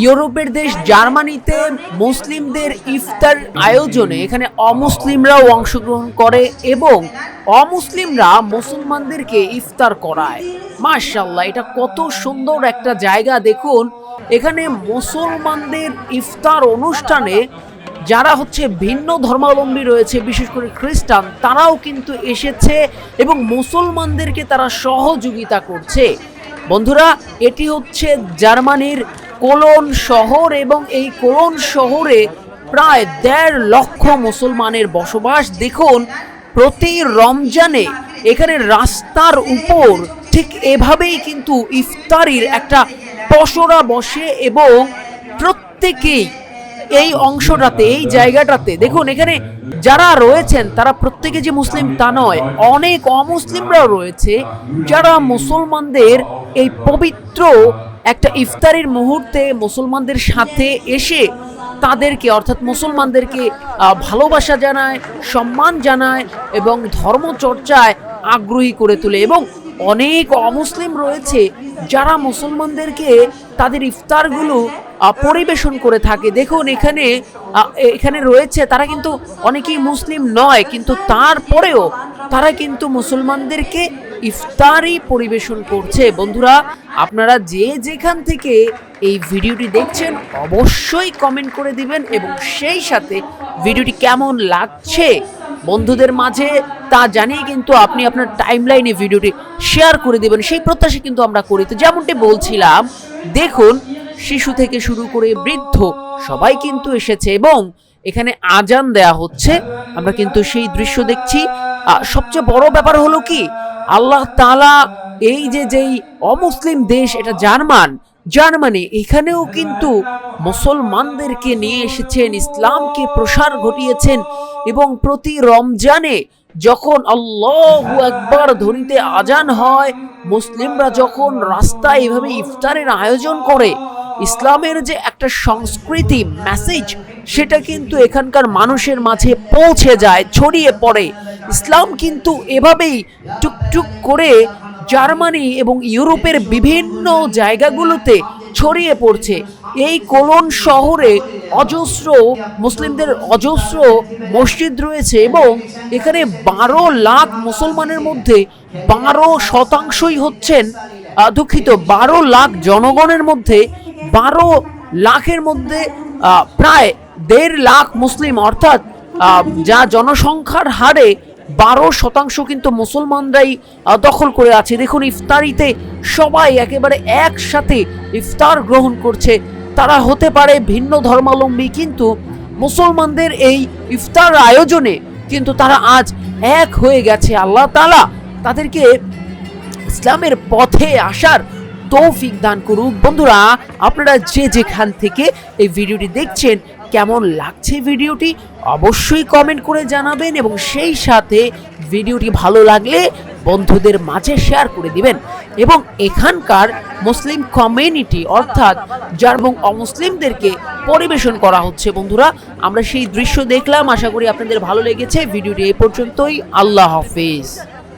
ইউরোপের দেশ জার্মানিতে মুসলিমদের ইফতার আয়োজনে এখানে অমুসলিমরাও অংশগ্রহণ করে এবং অমুসলিমরা মুসলমানদেরকে ইফতার করায়। মার্শাল্লাহ এটা কত সুন্দর একটা জায়গা। দেখুন, এখানে মুসলমানদের ইফতার অনুষ্ঠানে যারা হচ্ছে ভিন্ন ধর্মাবলম্বী রয়েছে, বিশেষ করে খ্রিস্টান, তারাও কিন্তু এসেছে এবং মুসলমানদেরকে তারা সহযোগিতা করছে। বন্ধুরা, এটি হচ্ছে জার্মানির কোলন শহর এবং এই কোলন শহরে প্রায় দেড় লক্ষ মুসলমানের বসবাস। দেখুন, প্রতি রমজানে এখানে রাস্তার উপর ঠিক এভাবেই কিন্তু ইফতারির একটা পসরা বসে এবং প্রত্যেকেই এই অংশটাতে, এই জায়গাটাতে, দেখুন এখানে যারা রয়েছেন, তারা প্রত্যেকে যে মুসলিম তা নয়, অনেক অমুসলিমরাও রয়েছে যারা মুসলমানদের এই পবিত্র একটা ইফতারির মুহূর্তে মুসলমানদের সাথে এসে তাদেরকে, অর্থাৎ মুসলমানদেরকে ভালোবাসা জানায়, সম্মান জানায় এবং ধর্মচর্চায় আগ্রহী করে তোলে এবং অনেক অমুসলিম রয়েছে যারা মুসলমানদেরকে তাদের ইফতারগুলো পরিবেশন করে থাকে। দেখুন, এখানে এখানে রয়েছে, তারা কিন্তু অনেকেই মুসলিম নয়, কিন্তু তারপরেও তারা কিন্তু মুসলমানদেরকে ইফতারি পরিবেশন করছে। বন্ধুরা, আপনারা যে যেখান থেকে এই ভিডিওটি দেখছেন, অবশ্যই কমেন্ট করে দিবেন এবং সেই সাথে ভিডিওটি কেমন লাগছে বন্ধুদের মাঝে তা জানিয়ে কিন্তু আপনি আপনার টাইমলাইনে ভিডিওটি শেয়ার করে দেবেন। সেই প্রত্যাশা কিন্তু আমরা করি। তো যেমনটি বলছিলাম, দেখুন, শিশু থেকে শুরু করে বৃদ্ধ সবাই কিন্তু এসেছে এবং এখানে আজান দেয়া হচ্ছে। আমরা কিন্তু সেই দৃশ্য দেখছি। সবচেয়ে বড় ব্যাপার হলো কি আল্লাহ তালা এই যে যেই অমুসলিম দেশ, এটা জার্মান। জার্মানি, এখানেও কিন্তু মুসলমানদেরকে নিয়ে এসেছেন, ইসলামকে প্রসার ঘটিয়েছেন এবং প্রতি রমজানে যখন আল্লাহ একবার ধরিতে আজান হয়, মুসলিমরা যখন রাস্তায় এভাবে ইফতারের আয়োজন করে, ইসলামের যে একটা সংস্কৃতি মেসেজ সেটা কিন্তু এখানকার মানুষের মাঝে পৌঁছে যায়, ছড়িয়ে পড়ে। ইসলাম কিন্তু এভাবেই টুকটুক করে জার্মানি এবং ইউরোপের বিভিন্ন জায়গাগুলোতে ছড়িয়ে পড়ছে। এই কোলন শহরে অজস্র মুসলিমদের অজস্র মসজিদ রয়েছে এবং এখানে বারো লাখ মুসলমানের মধ্যে বারো শতাংশই হচ্ছেন দুঃখিত, বারো লাখ জনগণের মধ্যে, বারো লাখের মধ্যে প্রায় দেড় লাখ মুসলিম, অর্থাৎ যা জনসংখ্যার হারে বারো শতাংশ কিন্তু মুসলমানরাই দখল করে আছে। দেখুন, ইফতারিতে সবাই একেবারে একসাথে ইফতার গ্রহণ করছে। তারা হতে পারে ভিন্ন ধর্মাবলম্বী, কিন্তু মুসলমানদের এই ইফতার আয়োজনে কিন্তু তারা আজ এক হয়ে গেছে। আল্লাহ তাআলা তাদেরকে ইসলামের পথে আসার তৌফিক দান করুক। বন্ধুরা, আপনারা যে যেখান থেকে এই ভিডিওটি দেখছেন কেমন লাগছে ভিডিওটি অবশ্যই কমেন্ট করে জানাবেন এবং সেই সাথে ভিডিওটি ভালো লাগলে বন্ধুদের মাঝে শেয়ার করে দিবেন। এবং এখানকার মুসলিম কমিউনিটি অর্থাৎ যার এবং অমুসলিমদেরকে পরিবেশন করা হচ্ছে বন্ধুরা, আমরা সেই দৃশ্য দেখলাম। আশা করি আপনাদের ভালো লেগেছে। ভিডিওটি এই পর্যন্তই। আল্লাহ হাফেজ।